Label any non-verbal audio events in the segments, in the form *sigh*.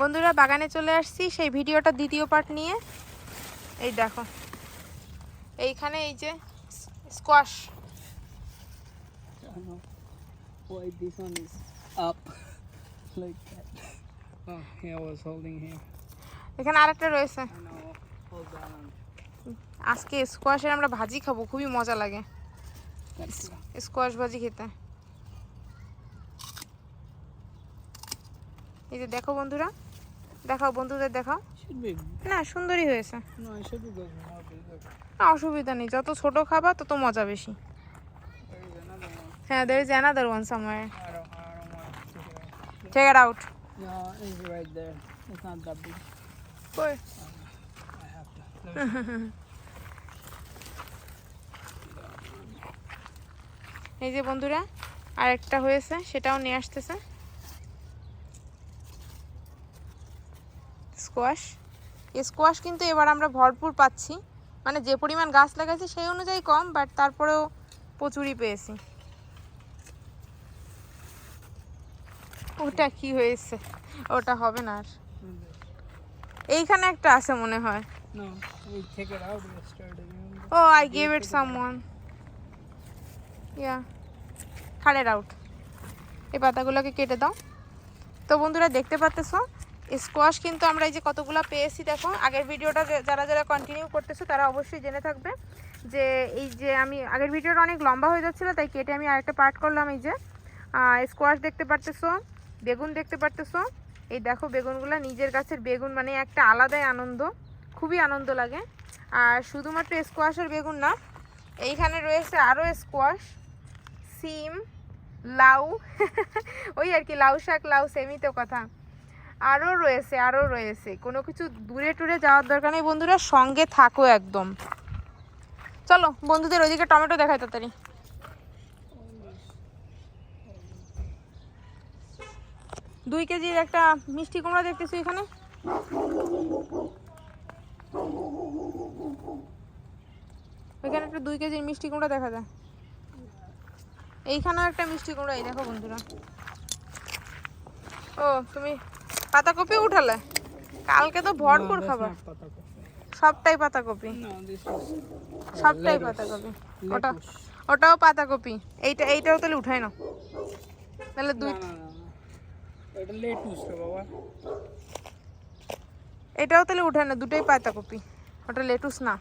বন্ধুরা বাগানে চলে আসছি। সেই ভিডিওটা দ্বিতীয় পার্ট নিয়ে। এই দেখো। এইখানে এই যে squash why this one is up *laughs* like that. Oh, yeah, I was holding here. এখানে আরেকটা রয়েছে. আজকে স্কোয়াশের আমরা ভাজি খাব খুবই মজা লাগে। স্কোয়াশ ভাজি খেতে। এই যে দেখো বন্ধুরা দেখাও বন্ধুদের দেখাও। না সুন্দরই হয়েছে। অসুবিধা নেই যত ছোট খাবা তত মজা বেশি। হ্যাঁ দের জানা অ্যানাদার ওয়ান সময়ে চেক ইট আউট এই যে বন্ধুরা আর একটা হয়েছে সেটাও নিয়ে আসতেছে। স্কোয়াশ স্কোয়াশ কিন্তু এবার আমরা ভরপুর পাচ্ছি। মানে যে পরিমাণ গাছ লাগাইছি সেই অনুযায়ী কম বাট তারপরেও প্রচুরই পেয়েছি। ওটা কি হয়েছে? ওটা হবে না আর। এইখানে একটা আছে মনে হয়? ও I gave it someone yeah cut it out এই পাতাগুলোকে কেটে দাও। তো বন্ধুরা দেখতে পাচ্তেছো স্কোয়াশ কিন্তু আমরা এই যে কতগুলো পেয়েছি, দেখো। আগের ভিডিওটা যারা যারা কন্টিনিউ করতেছো, তারা অবশ্যই জেনে থাকবে যে, এই যে আমি, আগের ভিডিওটা অনেক লম্বা হয়ে যাচ্ছিল, তাই কেটে আমি আরেকটা পার্ট করলাম, এই যে। স্কোয়াশ দেখতে পারতেছো, বেগুন দেখতে পারতেছো। এই দেখো বেগুনগুলো, নিজের গাছের বেগুন মানে একটা আলাদাই আনন্দ, খুবই আনন্দ লাগে। আর শুধুমাত্র স্কোয়াশের বেগুন না, এইখানে রয়েছে আরও স্কোয়াশ সিম, লাউ, *laughs* ওই আর কি, লাউ শাক, লাউ সেমই তো কথা। আরও রয়েছে আরও রয়েছে। কোনো কিছু দূরে টুরে যাওয়ার দরকার নেই বন্ধুরা, সঙ্গে থাকো একদম। চলো, বন্ধুদের ওইদিকে টমেটো দেখায় তাড়াতাড়ি। দুই কেজির একটা মিষ্টি কুমড়া দেখতেছি এখানে। ওইখানে একটা দুই কেজির মিষ্টি কুমড়া দেখা যায়। এইখানেও একটা মিষ্টি কুমড়া, এই দেখো বন্ধুরা। ও, তুমি পাতাকপি উঠালে? কালকে তো ভরপুর খাবার. সবটাই পাতাকপি? সবটাই পাতাকপি। ওটা ওটাও পাতাকপি। এইটা এইটাও তাহলে উঠাই না তাহলে দুই এটাও তাহলে উঠায় না দুটোই পাতাকপি। ওটা লেটুস না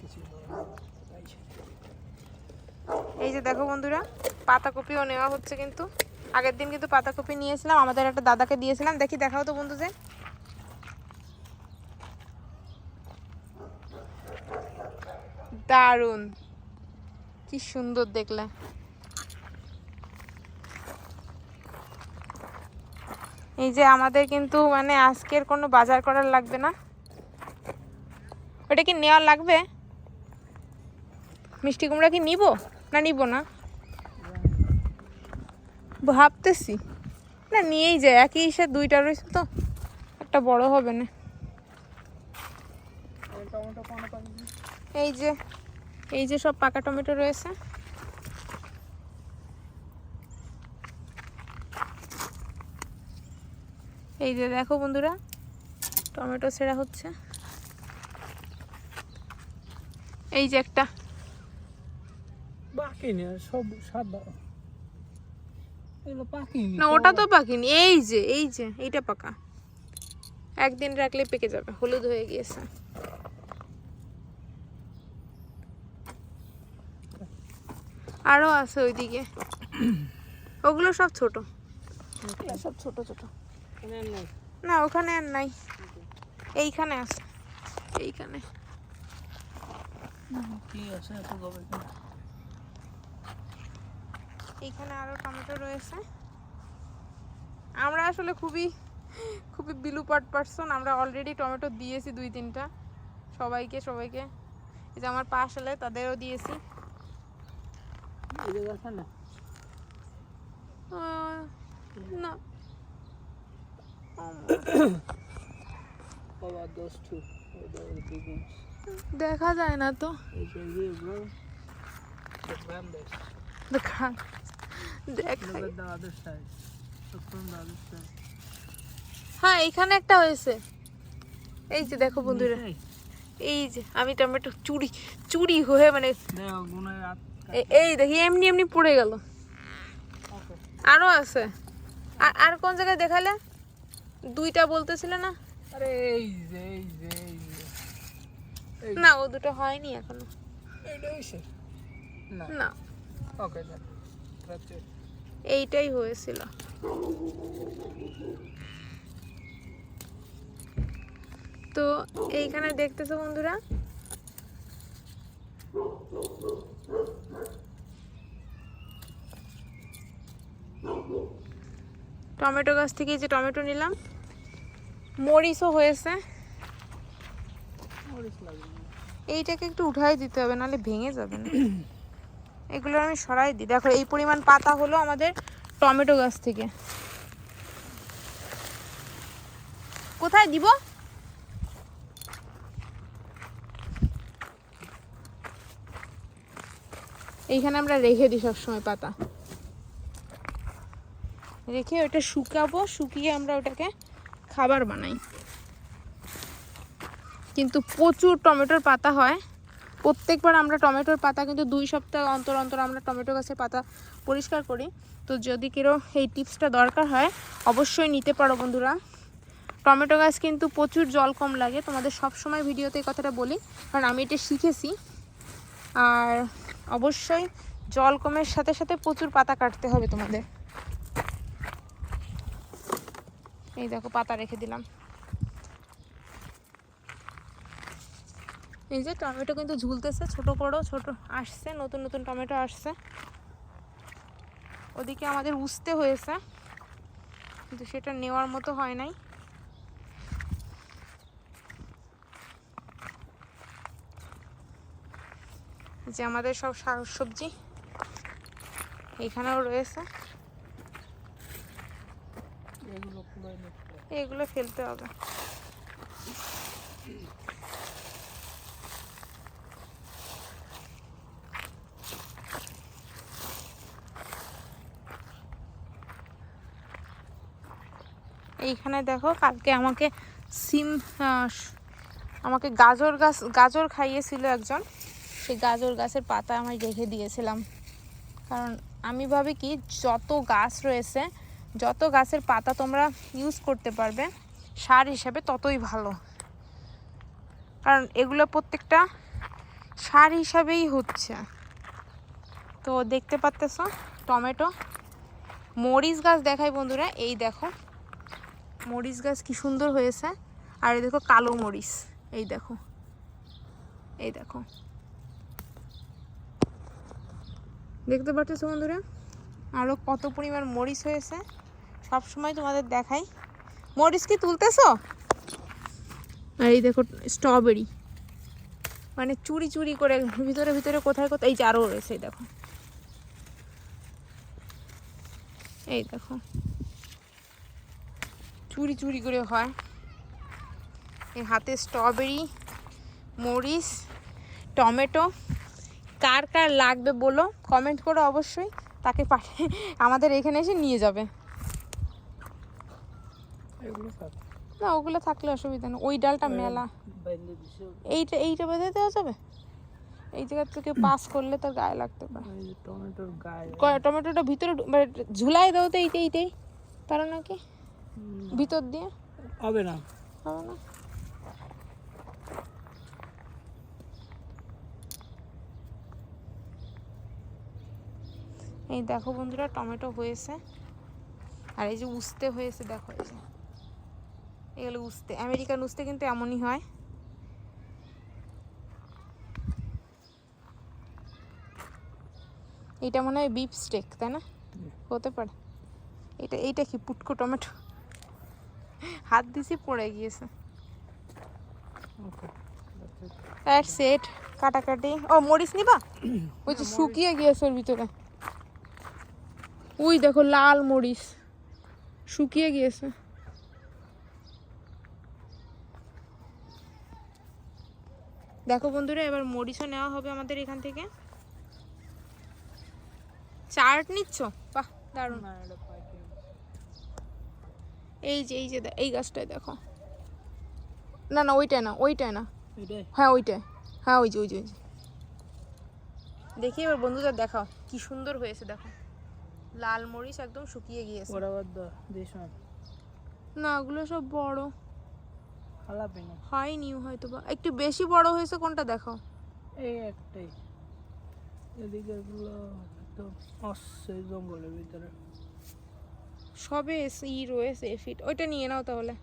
কিছু এই যে দেখো বন্ধুরা, পাতাকপিও নেওয়া হচ্ছে কিন্তু। আগের দিন কিন্তু পাতাকপি নিয়েছিলাম, আমাদের একটা দাদাকে দিয়েছিলাম। দেখি, দেখাও তো বন্ধুদের। দারুণ। কি সুন্দর দেখলে। এই যে আমাদের কিন্তু মানে আজকের কোনো বাজার করার লাগবে না। ওটা কি নেওয়া লাগবে? মিষ্টি কুমড়া কি নিব? না নিব না? ভাবতেছি। না, নিয়েই যায়। একই হিসে দুইটা রয়েছে তো। একটা বড় হবে না। এই যে এই যে সব পাকা টমেটো রয়েছে। এই যে দেখো বন্ধুরা, টমেটো ছেঁড়া হচ্ছে। এই যে একটা। বাকি নেই সব সাদা। না ওটা তো পাকিনি। এই যে এই যে এইটা পাকা। একদিন রাখলে পেকে যাবে হলুদ হয়ে গিয়েছে। আরও আছে ওইদিকে। ওগুলো সব ছোট। সব ছোট ছোট। না ওখানে আর নাই। এইখানে আছে। এইখানে। কি আছে এত গবে এইখানে আরও টমেটো রয়েছে। আমরা আসলে খুবই খুবই বিলুপাট পার্সন আমরা অলরেডি টমেটো দিয়েছি দুই তিনটা। সবাইকে সবাইকে। এই যে আমার পাশ হলে তাদেরও দিয়েছি। না। দেখা যায় না তো। It's right here bro just grab this দেখা দেখ Look at the other side. Look from the other side. হ্যাঁ এখানে একটা হয়েছে। এই যে দেখো বন্ধুরা। এই যে আমি টমেটো চুরি চুরি হয়ে মানে এই দেখি এমনি এমনি পড়ে গেল। আরও আছে। আর আর কোন জায়গায় দেখালে? দুইটা বলতেছিলে না? আরে এই যে এই যে এই যে। এই না ও দুটো হয়নি এখনও। না। এইটাই হয়েছিল। তো এইখানে দেখতেছো বন্ধুরা? টমেটো গাছ থেকে যে টমেটো নিলাম। মরিচও হয়েছে। এইটাকে একটু উঠাই দিতে হবে নাহলে ভেঙে যাবে না। *coughs* এগুলো আমি সরাই দিই। দেখো, এই পরিমাণ পাতা হলো আমাদের টমেটো গাছ থেকে। কোথায় দিব? এইখানে আমরা রেখে দিই সবসময় পাতা। রেখে ওটা শুকাবো, শুকিয়ে আমরা ওটাকে খাবার বানাই। কিন্তু প্রচুর টমেটোর পাতা হয়। প্রত্যেকবার আমরা টমেটোর পাতা কিন্তু দুই সপ্তাহ অন্তর অন্তর আমরা টমেটো গাছের পাতা পরিষ্কার করি। তো যদি কেউ এই টিপসটা দরকার হয়, অবশ্যই নিতে পারো বন্ধুরা। টমেটো গাছ কিন্তু প্রচুর জল কম লাগে, তোমাদের সব সময় ভিডিওতে এই কথাটা বলি, কারণ আমি এটা শিখেছি। আর অবশ্যই জল কমের সাথে সাথে প্রচুর পাতা কাটতে হবে তোমাদের। এই দেখো, পাতা রেখে দিলাম। এই যে টমেটো কিন্তু ঝুলতেছে ছোট বড় ছোট আসছে নতুন নতুন টমেটো আসছে। ওদিকে আমাদের উঠতে হয়েছে কিন্তু সেটা নেওয়ার মতো হয় নাই। যে আমাদের সব শাক সবজি এখানেও রয়েছে। এগুলো ফেলতে হবে। এইখানে দেখো, কালকে আমাকে সিম আমাকে গাজর গাছ, গাজর খাইয়েছিল একজন। সেই গাজর গাছের পাতা আমি রেখে দিয়েছিলাম। কারণ আমি ভাবি কি, যত গাছ রয়েছে, যত গাছের পাতা তোমরা ইউজ করতে পারবে, সার হিসাবে ততই ভালো। কারণ এগুলো প্রত্যেকটা সার হিসাবেই হচ্ছে। তো দেখতে পাচ্তেছ টমেটো। মরিচ গাছ দেখাই বন্ধুরা, এই দেখো। মরিচ গাছ কি সুন্দর হয়েছে। আর এই দেখো কালো মরিচ, এই দেখো এই দেখো। দেখতে পাচ্ছ বন্ধুরা? আরও কত পরিমাণ মরিচ হয়েছে, সব সময় তোমাদের দেখাই। মরিচ কি তুলতেছো? আর এই দেখো স্ট্রবেরি মানে চুরি চুরি করে ভিতরে ভিতরে কোথায় কোথায়, এই যে রয়েছে, এই দেখো। এই দেখো। চুরি চুরি করে হয়। এই হাতে স্ট্রবেরি মরিচ টমেটো। কার কার লাগবে বলো? কমেন্ট করো অবশ্যই তাকে পাঠিয়ে আমাদের এখানে এসে নিয়ে যাবে। না ওগুলো থাকলে অসুবিধা নেই। ওই ডালটা মেলা। এইটা এইটা বেঁধে দেওয়া যাবে? এই জায়গা থেকে পাস করলে তোর গায়ে লাগতে পারে। টমেটোর গায়ে। টমেটোটা ভিতরে মানে ঝুলাই দাও তো এইটা এইটাই। পারো নাকি? ভিতর দিয়ে? হবে না। হবে না? এই দেখো বন্ধুরা টমেটো হয়েছে। আর এই যে উস্তে হয়েছে দেখো এই যে। এগুলো উস্তে আমেরিকান উস্তে কিন্তু এমনই হয়। এটা মনে হয় বিফ স্টেক তাই না? হতে পারে। এটা এইটা কি পুটকো টমেটো? হাত দিছি পড়ে গিয়েছে। দ্যাটস সেট কাটাকাটি। ও মরিচ নিবা? *coughs* ওই যে শুকিয়ে গিয়েছে ওর ভিতরে। ওই দেখো লাল মরিচ। শুকিয়ে গিয়েছে। দেখো বন্ধুরা এবার মরিচও নেওয়া হবে আমাদের এখান থেকে। চার্ট নিচ্ছ? বাহ দারুণ। এই যে এই যে এই গাছটায় দেখো। না না ওইটাই না ওইটাই না। হ্যাঁ ওইটাই হ্যাঁ ওই যে ওই যে ওই যে। দেখি এবার বন্ধুদের দেখাও কি সুন্দর হয়েছে দেখো। লাল মরিচ একদম শুকিয়ে গিয়েছে। না ওগুলো সব বড়। হয়নি হয়তো বা একটু বেশি বড় হয়েছে কোনটা দেখো এই একটাই। এদিকে এগুলো একদম আসছে জঙ্গলের ভিতরে। সবে এসে- ই রয়েছে ফিট ওইটা নিয়ে নাও তাহলে।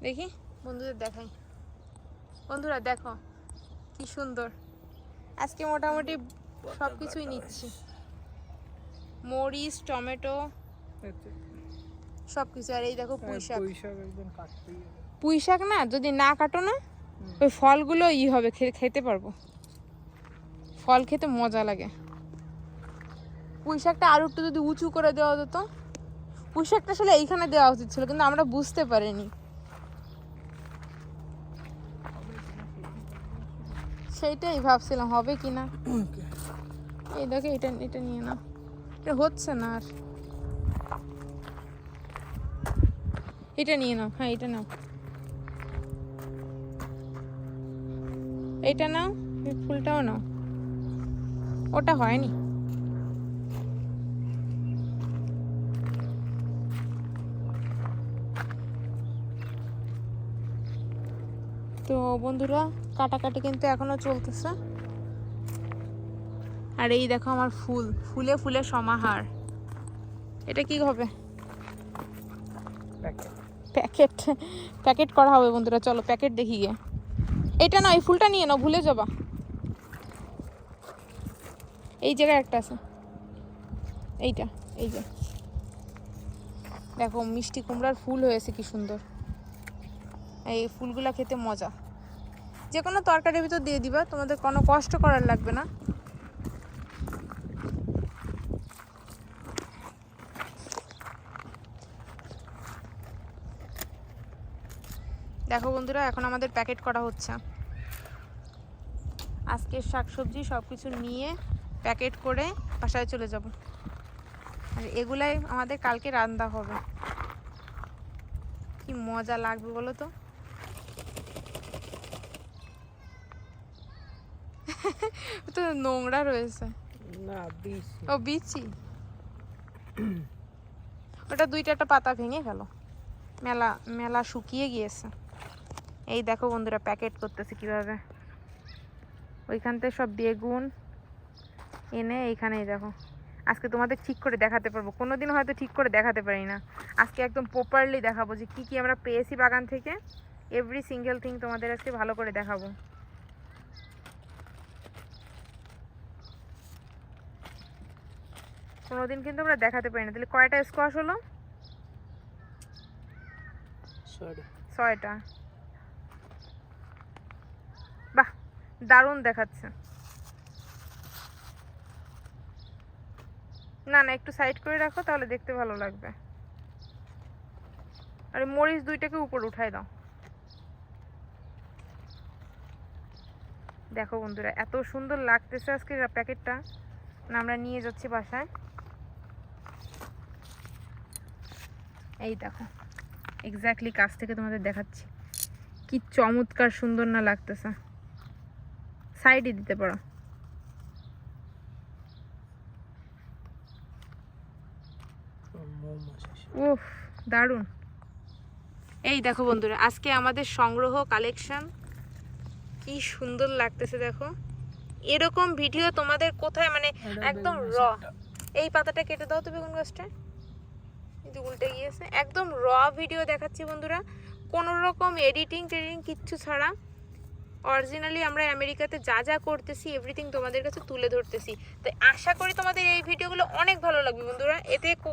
দেখি। বন্ধুদের দেখাই। বন্ধুরা দেখো। কি সুন্দর। আজকে মোটামুটি সব কিছুই নিচ্ছি। মরিচ টমেটো সব কিছু আর এই দেখো পুঁই শাক পুঁই শাক একদম কাটতেই হবে। পুঁই শাক না যদি না কাটো না ওই ফলগুলো ই হবে খেতে পারব। ফল খেতে মজা লাগে। পুঁই শাকটা আরও একটু যদি উঁচু করে দেওয়া যেত পুঁইশাকটা আসলে এইখানে দেওয়া উচিত ছিল, কিন্তু আমরা বুঝতে পারিনি। সেইটাই ভাবছিলাম, হবে কি না? এই দেখো, এটা এটা নিয়ে না এটা হচ্ছে না আর। এটা নিয়ে নাও হ্যাঁ এটা নাও। এটা নাও ফুলটাও নাও। ওটা হয়নি। তো বন্ধুরা কাটাকাটি কিন্তু এখনও চলতেছে। আর এই দেখো আমার ফুল ফুলে ফুলে সমাহার। এটা কি হবে? প্যাকেট প্যাকেট প্যাকেট করা হবে বন্ধুরা চলো প্যাকেট দেখি গিয়ে। এটা না এই ফুলটা নিয়ে নাও ভুলে যাবা। এই জায়গায় একটা আছে। এইটা এই যে। দেখো মিষ্টি কুমড়ার ফুল হয়েছে কি সুন্দর। এই ফুলগুলা খেতে মজা। যে কোনো তরকারির ভিতর দিয়ে দিবা, তোমাদের কোনো কষ্ট করার লাগবে না। দেখো বন্ধুরা, এখন আমাদের প্যাকেট করা হচ্ছে। আজকের শাকসবজি সব কিছু নিয়ে প্যাকেট করে বাসায় চলে যাব। আর এগুলাই আমাদের কালকে রান্না হবে। কি মজা লাগবে বলো তো ও তো নোংরা রয়েছে না বিশ ও বিচি ওটা দুইটা একটা পাতা ভেঙে গেল মেলা মেলা শুকিয়ে গিয়েছে এই দেখো বন্ধুরা প্যাকেট করতেছে কীভাবে ওইখান থেকে সব বেগুন এনে এইখানেই দেখো আজকে তোমাদের ঠিক করে দেখাতে পারব কোনো কোনোদিন হয়তো ঠিক করে দেখাতে পারি না আজকে একদম প্রপারলি দেখাবো যে কী কী আমরা পেয়েছি বাগান থেকে এভরি সিঙ্গেল থিং তোমাদের আজকে ভালো করে দেখাবো কোনোদিন কিন্তু আমরা দেখাতে পারি না। তাহলে কয়টা স্কোয়াশ হলো? ছয়টা। বাহ দারুণ দেখাচ্ছে। না না একটু সাইড করে রাখো তাহলে দেখতে ভালো লাগবে। আরে মরিচ দুইটাকে উপর উঠাই দাও। দেখো বন্ধুরা এত সুন্দর লাগতেছে আজকে প্যাকেটটা। না আমরা নিয়ে যাচ্ছি বাসায়। এই দেখো এক্স্যাক্টলি কাছ থেকে তোমাদের দেখাচ্ছি। কি চমৎকার সুন্দর না লাগতেছে। সাইডে দিতে পারো। উফ দারুণ। এই দেখো বন্ধুরা আজকে আমাদের সংগ্রহ কালেকশন কি সুন্দর লাগতেছে দেখো। এরকম ভিডিও তোমাদের কোথায় মানে একদম র এই পাতাটা কেটে দাও তো বেগুন গাছটা কিন্তু উল্টে গিয়েছে। একদম র ভিডিও দেখাচ্ছি বন্ধুরা। কোনো রকম এডিটিং টেডিটিং কিচ্ছু ছাড়া। অরিজিনালি আমরা আমেরিকাতে যা যা করতেছি এভরিথিং তোমাদের কাছে তুলে ধরতেছি। তাই আশা করি তোমাদের এই ভিডিওগুলো অনেক ভালো লাগবে বন্ধুরা। এতে